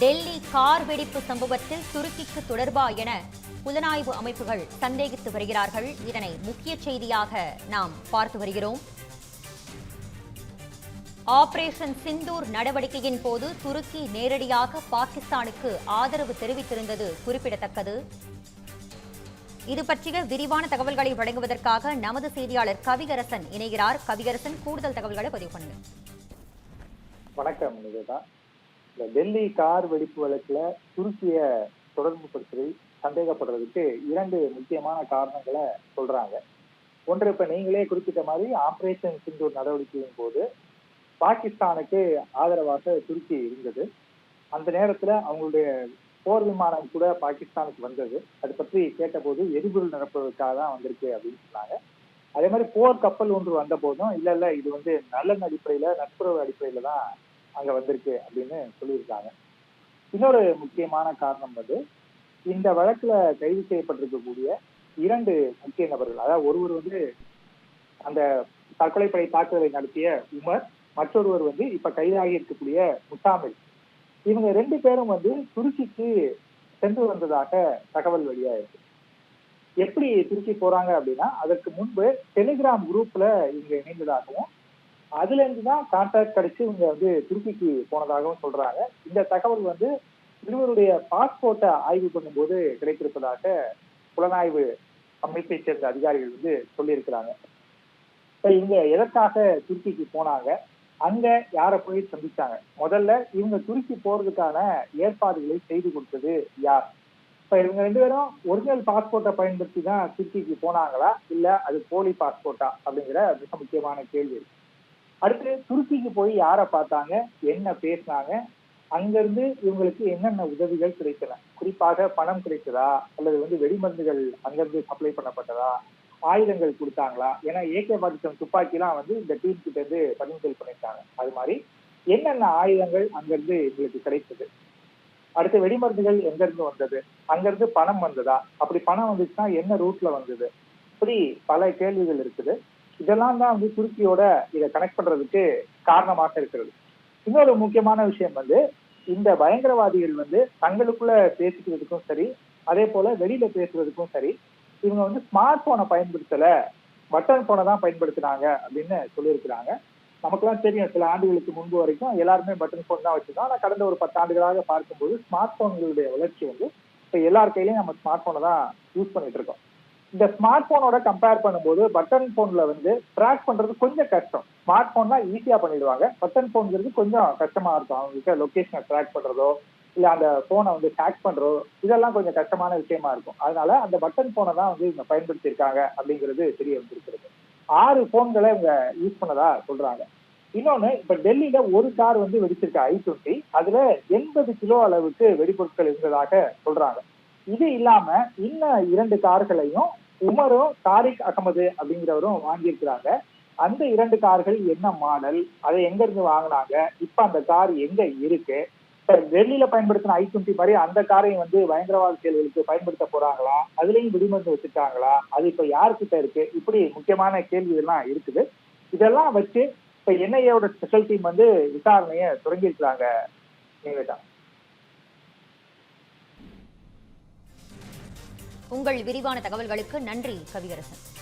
Delhi car வெடிப்பு சம்பவத்தில் துருக்கிக்கு தொடர்பா என புலனாய்வு அமைப்புகள் சந்தேகித்து வருகிறார்கள். இதனை முக்கிய செய்தியாக நாம் பார்த்து வருகிறோம். ஆபரேஷன் சிந்தூர் நடவடிக்கையின் போது துருக்கி நேரடியாக பாகிஸ்தானுக்கு ஆதரவு தெரிவித்திருந்தது குறிப்பிடத்தக்கது. இது பற்றிய விரிவான தகவல்களை வழங்குவதற்காக நமது செய்தியாளர் கவிகரசன் இணைகிறார். கவிகரசன் கூடுதல் தகவல்களை பதிவு பண்ணுங்க வணக்கம் நிவேதா. இந்த டெல்லி கார் வெடிப்பு வழக்குல துருக்கிய தொடர்பு படுத்தி சந்தேகப்படுறதுக்கு இரண்டு முக்கியமான காரணங்களை சொல்றாங்க. ஒன்று இப்ப நீங்களே குறிப்பிட்ட மாதிரி ஆபரேஷன் சிந்தூர் நடவடிக்கையின் போது பாகிஸ்தானுக்கு ஆதரவாக துருக்கி இருந்தது. அந்த நேரத்துல அவங்களுடைய போர் விமானம் கூட பாகிஸ்தானுக்கு வந்தது. அது பற்றி கேட்டபோது எரிபொருள் நிரப்புவதற்காக தான் வந்திருக்கு அப்படின்னு சொன்னாங்க. அதே மாதிரி போர் கப்பல் ஒன்று வந்த போதும் இல்ல இல்ல இது வந்து நலன் அடிப்படையில நட்புறவு அடிப்படையில தான் அங்க வந்திருக்கு அப்படின்னு சொல்லியிருக்காங்க. இன்னொரு முக்கியமான காரணம் வந்து இந்த வழக்குல கைது செய்யப்பட்டிருக்கக்கூடிய இரண்டு முக்கிய நபர்கள் அதாவது ஒருவர் வந்து அந்த தற்கொலைப்படை தாக்குதலை நடத்திய உமர் மற்றொருவர் வந்து இப்ப கைதாகி இருக்கக்கூடிய முசாமில் இவங்க ரெண்டு பேரும் வந்து துருக்கிக்கு சென்று வந்ததாக தகவல் வெளியாயிருக்கு. எப்படி திருச்சி போறாங்க அப்படின்னா அதற்கு முன்பு டெலிகிராம் குரூப்ல இவங்க இணைந்ததாகவும் அதுல இருந்து தான் கான்டாக்ட் கிடைச்சு இவங்க வந்து துருக்கிக்கு போனதாகவும் சொல்றாங்க. இந்த தகவல் வந்து இருவருடைய பாஸ்போர்ட்டை ஆய்வு பண்ணும்போது கிடைத்திருப்பதாக புலனாய்வு அமைப்பை சேர்ந்த அதிகாரிகள் வந்து சொல்லியிருக்கிறாங்க. இப்ப இவங்க எதற்காக துருக்கிக்கு போனாங்க? அங்க யாரை போய் சந்திச்சாங்க? முதல்ல இவங்க துருக்கி போறதுக்கான ஏற்பாடுகளை செய்து கொடுத்தது யார்? இப்ப இவங்க ரெண்டு பேரும் ஒரிஜினல் பாஸ்போர்ட்டை பயன்படுத்தி தான் துருக்கிக்கு போனாங்களா? இல்ல அது போலி பாஸ்போர்ட்டா அப்படிங்கிற மிக முக்கியமான கேள்வி இருக்கு. அடுத்து துருக்கிக்கு போய் யாரை பார்த்தாங்க? என்ன பேசினாங்க? அங்கிருந்து இவங்களுக்கு என்னென்ன உதவிகள் கிடைத்தன? குறிப்பாக பணம் கிடைத்ததா? அல்லது வந்து வெடிமருந்துகள் அங்கிருந்து சப்ளை பண்ணப்பட்டதா? ஆயுதங்கள் கொடுத்தாங்களா? ஏன்னா ஏகே பாகிஸ்தான் துப்பாக்கிலாம் வந்து இந்த டீம் கிட்ட இருந்து பறிமுதல் பண்ணிட்டாங்க அது மாதிரி என்னென்ன ஆயுதங்கள் அங்கிருந்து எங்களுக்கு கிடைத்தது? அடுத்து வெடிமருந்துகள் எங்கிருந்து வந்தது? அங்கிருந்து பணம் வந்ததா? அப்படி பணம் வந்துச்சுன்னா என்ன ரூட்ல வந்தது? இப்படி பல கேள்விகள் இருக்குது. இதெல்லாம் தான் வந்து துருக்கியோட இதை கனெக்ட் பண்றதுக்கு காரணமாக இருக்கிறது. இன்னொரு முக்கியமான விஷயம் வந்து இந்த பயங்கரவாதிகள் வந்து தங்களுக்குள்ள பேசிக்கிறதுக்கும் சரி அதே போல வெளியில பேசுறதுக்கும் சரி இவங்க வந்து ஸ்மார்ட் போனை பயன்படுத்தல பட்டன் போனை தான் பயன்படுத்தினாங்க அப்படின்னு சொல்லியிருக்கிறாங்க. நமக்குலாம் தெரியும் சில ஆண்டுகளுக்கு முன்பு வரைக்கும் எல்லாருமே பட்டன் போன் தான் வச்சிருந்தோம். ஆனால் கடந்த ஒரு பத்து ஆண்டுகளாக பார்க்கும்போது ஸ்மார்ட் போன்களுடைய வளர்ச்சி வந்து இப்போ எல்லார் கையிலையும் நம்ம ஸ்மார்ட் போனை தான் யூஸ் பண்ணிட்டு இருக்கோம். இந்த ஸ்மார்ட் போனோட கம்பேர் பண்ணும்போது பட்டன் போன்ல வந்து ட்ராக் பண்றது கொஞ்சம் கஷ்டம். ஸ்மார்ட் போன் தான் ஈஸியா பண்ணிடுவாங்க. பட்டன் போன்ங்கிறது கொஞ்சம் கஷ்டமா இருக்கும். அவங்களுக்கு லொகேஷனை ட்ராக் பண்றதோ இல்ல அந்த போனை வந்து ஹேக் பண்றதோ இதெல்லாம் கொஞ்சம் கஷ்டமான விஷயமா இருக்கும். அதனால அந்த பட்டன் போனை தான் வந்து இவங்க பயன்படுத்தியிருக்காங்க அப்படிங்கிறது தெரிய வந்திருக்கிறது. ஆறு போன்களை இவங்க யூஸ் பண்ணதா சொல்றாங்க. இன்னொன்னு இப்ப டெல்லியில ஒரு கார் வந்து வெடிச்சிருக்கு ஐ டுவெண்ட்டி. அதுல எண்பது கிலோ அளவுக்கு வெடிபொருட்கள் இருந்ததாக சொல்றாங்க. இது இல்லாம இன்னும் இரண்டு கார்களையும் உமரும் தாரிக் அகமது அப்படிங்கிறவரும் வாங்கியிருக்கிறாங்க. அந்த இரண்டு கார்கள் என்ன மாடல் அதை எங்க இருந்து வாங்கினாங்க? இப்ப அந்த கார் எங்க இருக்கு? இப்ப டெல்லியில பயன்படுத்தின ஐ டுவெண்ட்டி மாதிரி அந்த காரையும் வந்து பயங்கரவாத செயல்களுக்கு பயன்படுத்த போறாங்களா? அதுலயும் விடுமருந்து வச்சுட்டாங்களா அது இப்ப யாருக்கிட்ட இருக்கு? இப்படி முக்கியமான கேள்வி எல்லாம் இருக்குது. இதெல்லாம் வச்சு இப்ப என்ஐஏவோட ஸ்பெஷல் டீம் வந்து விசாரணையை தொடங்கியிருக்கிறாங்க. நிவேதா உங்கள் விரிவான தகவல்களுக்கு நன்றி கவியரசன்.